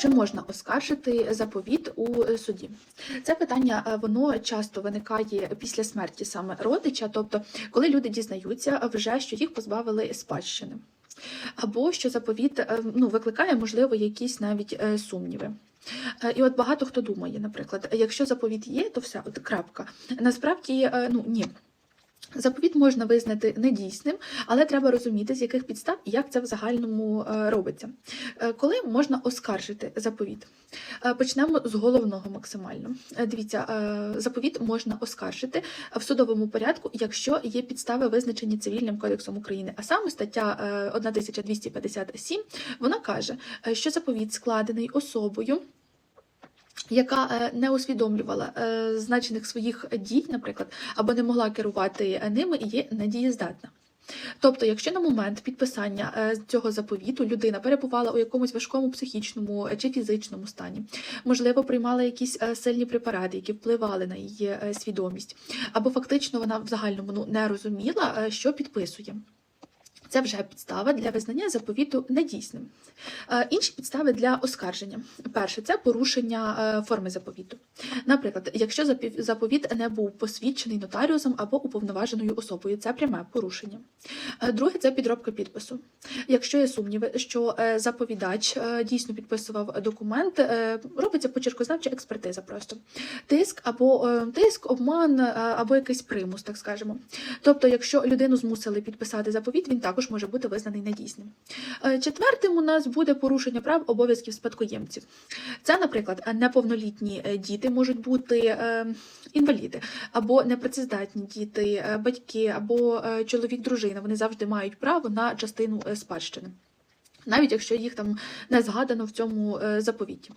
чи можна оскаржити заповіт у е, суді? Це питання е, воно часто виникає після смерті саме родича, тобто коли люди дізнаються вже, що їх позбавили спадщини. Або що заповіт е, ну, викликає, можливо, якісь навіть сумніви. І от багато хто думає, наприклад, якщо заповіт є, то все, от крапка. Насправді, ну ні. Заповіт можна визнати недійсним, але треба розуміти, з яких підстав і як це в загальному е, робиться. Е, Коли можна оскаржити заповіт? Е, Почнемо з головного максимально. Дивіться, заповіт можна оскаржити в судовому порядку, якщо є підстави, визначені цивільним кодексом України. А саме стаття е, 1257, вона каже, що заповіт складений особою яка е, не усвідомлювала е, значених своїх дій, наприклад, або не могла керувати ними, і є недієздатна. Тобто, якщо на момент підписання е, цього заповіту людина перебувала у якомусь важкому психічному чи фізичному стані, можливо, приймала якісь сильні препарати, які впливали на її свідомість, або фактично вона в загальному ну, не розуміла, що підписує. Це вже підстава для визнання заповіту недійсним. Е, Інші підстави для оскарження. Перше це порушення е, форми заповіту. Наприклад, якщо заповіт не був посвідчений нотаріусом або уповноваженою особою, це пряме порушення. Е, Друге це підробка підпису. Якщо є сумніви, що заповідач дійсно підписував документ, робиться почеркознавча експертиза просто. Тиск або тиск, обман або якийсь примус, так скажемо. Тобто, якщо людину змусили підписати заповіт, він також може бути визнаний недійсним. Е, Четвертим у нас буде порушення прав обов'язків спадкоємців. Це, наприклад, неповнолітні е, діти можуть бути е, інваліди, або непрацездатні діти, батьки, або чоловік, дружина. Вони завжди мають право на частину спадщини, навіть якщо їх там не згадано в цьому е, заповіті.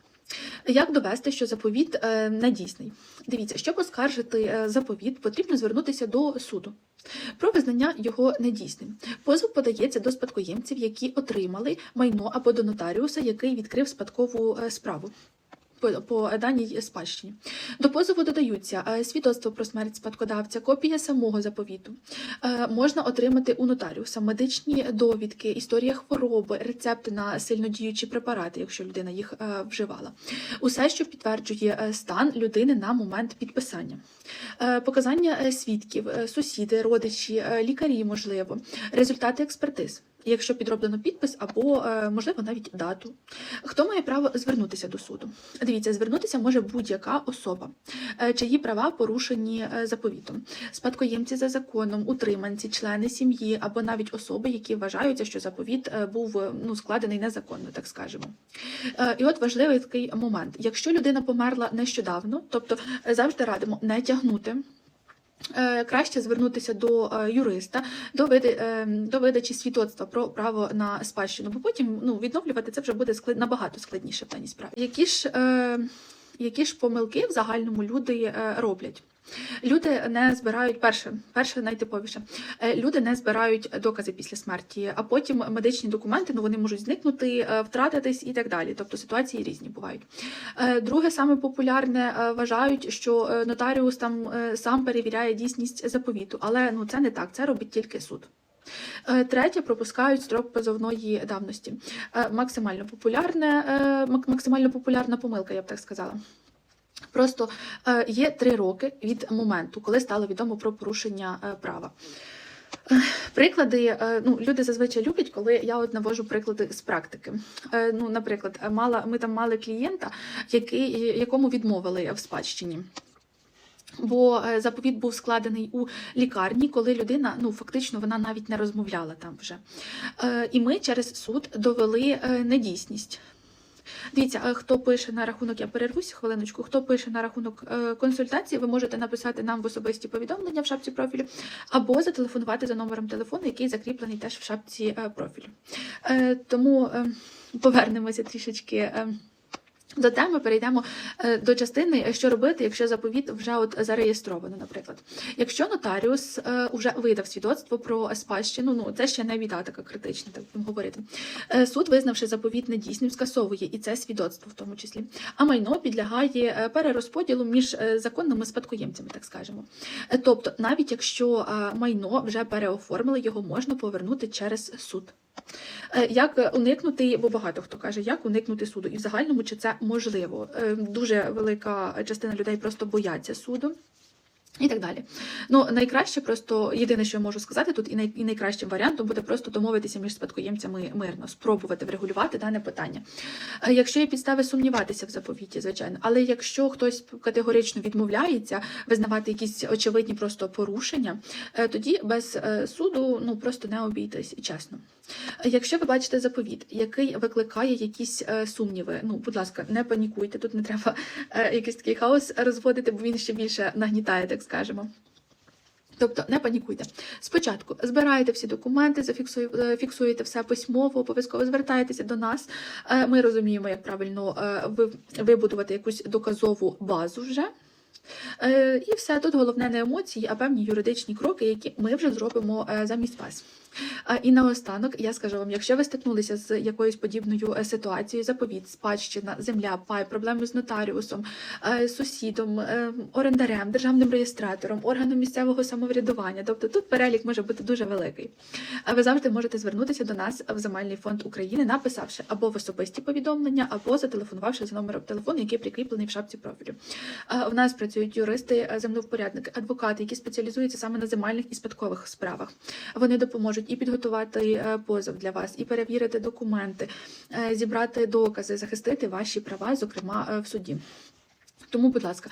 Як довести, що заповіт надійсний? Дивіться, щоб оскаржити е, заповіт, потрібно звернутися до суду про визнання його недійсним. Позов подається до спадкоємців, які отримали майно або до нотаріуса, який відкрив спадкову е, справу. По, даній спадщині. До позову додаються е, свідоцтво про смерть спадкодавця, копія самого заповіту. Е, Можна отримати у нотаріуса медичні довідки, історія хвороби, рецепти на сильнодіючі препарати, якщо людина їх е, вживала. Усе, що підтверджує стан людини на момент підписання. Показання свідків, сусіди, родичі, лікарі, можливо, результати експертиз. Якщо підроблено підпис або, е, можливо, навіть дату. Хто має право звернутися до суду? Дивіться, звернутися може будь-яка особа, е, чиї права порушені е, заповітом. Спадкоємці за законом, утриманці, члени сім'ї або навіть особи, які вважаються, що заповіт був ну, складений незаконно, так скажемо. І от важливий такий момент: якщо людина померла нещодавно, тобто завжди радимо не тягнути. Е, Краще звернутися до е, юриста, до, види, е, до видачі свідоцтва про право на спадщину, бо потім ну, відновлювати це вже буде склад, набагато складніше в даній справі. Які ж, які ж помилки в загальному люди роблять? Люди не збирають перше, перше найтиповіше. е, Люди не збирають докази після смерті, а потім медичні документи ну вони можуть зникнути, е, втратитись і так далі. Тобто ситуації різні бувають. Е, Друге, саме популярне, вважають, що нотаріус там сам перевіряє дійсність заповіту, але ну це не так, це робить тільки суд. Третє, пропускають строк позовної давності. Максимально популярне, максимально популярна помилка, я б так сказала. Просто е, є три роки від моменту, коли стало відомо про порушення е, права. Е, Приклади, ну, люди зазвичай люблять, коли я от навожу приклади з практики. Ну, наприклад, мала, ми там мали клієнта, який, якому відмовили в спадщині. Бо заповіт був складений у лікарні, коли людина ну фактично вона навіть не розмовляла там вже. І ми через суд довели недійсність. Дивіться, е, хто пише на рахунок, я перервусь хвилиночку. Хто пише на рахунок е, консультації, ви можете написати нам в особисті повідомлення в шапці профілю, або зателефонувати за номером телефону, який закріплений теж в шапці е, профілю. Тому повернемося трішечки. Е, До теми перейдемо е, до частини, що робити, якщо заповіт вже от зареєстровано, наприклад. Якщо нотаріус е, вже видав свідоцтво про спадщину, ну це ще не біда така критична, так будемо говорити. Е, Суд, визнавши заповіт недійсним, скасовує і це свідоцтво в тому числі. А майно підлягає е, перерозподілу між е, законними спадкоємцями, так скажемо. Е, Тобто, навіть якщо е, майно вже переоформили, його можна повернути через суд. Е, Як уникнути, бо багато хто каже, як уникнути суду, і в загальному чи це можливо? Е, Дуже велика частина людей просто бояться суду. І так далі. Ну, найкраще просто єдине, що я можу сказати тут, і, най, і найкращим варіантом буде просто домовитися між спадкоємцями мирно, спробувати врегулювати дане питання. Е, Якщо є підстави сумніватися в заповіті, звичайно, але якщо хтось категорично відмовляється визнавати якісь очевидні просто порушення, е, тоді без е, суду ну просто не обійтись, чесно. Якщо ви бачите заповіт, який викликає якісь сумніви, ну будь ласка, не панікуйте, тут не треба якийсь такий хаос розводити, бо він ще більше нагнітає, так скажемо. Тобто не панікуйте. Спочатку збираєте всі документи, зафіксує- е, все письмово, обов'язково звертаєтеся до нас. Е, Ми розуміємо, як правильно е, вибудувати якусь доказову базу вже. Е, І все тут головне не емоції, а певні юридичні кроки, які ми вже зробимо е, замість вас. А, І наостанок я скажу вам, якщо ви стикнулися з якоюсь подібною е, ситуацією, заповіт, спадщина, земля, пай, проблеми з нотаріусом, е, сусідом, е, орендарем, державним реєстратором, органом місцевого самоврядування, тобто тут перелік може бути дуже великий. А Ви завжди можете звернутися до нас в Земельний фонд України, написавши або в особисті повідомлення, або зателефонувавши за номером телефону, який прикріплений в шапці профілю. Е, У нас працюють юристи, е, землевпорядники, адвокати, які спеціалізуються саме на земельних і спадкових справах. Вони допоможуть і підготувати е, позов для вас, і перевірити документи, е, зібрати докази, захистити ваші права, зокрема в суді. Тому, будь ласка,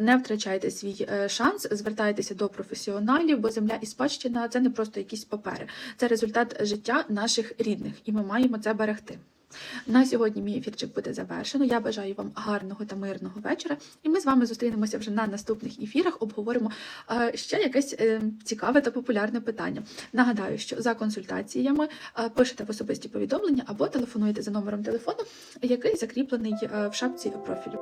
не втрачайте свій шанс, звертайтеся до професіоналів, бо земля і спадщина це не просто якісь папери, це результат життя наших рідних, і ми маємо це берегти. На сьогодні мій ефірчик буде завершено. Я бажаю вам гарного та мирного вечора, і ми з вами зустрінемося вже на наступних ефірах. Обговоримо е, ще якесь е, цікаве та популярне питання. Нагадаю, що за консультаціями е, пишете в особисті повідомлення або телефонуєте за номером телефону, який закріплений в шапці профілю.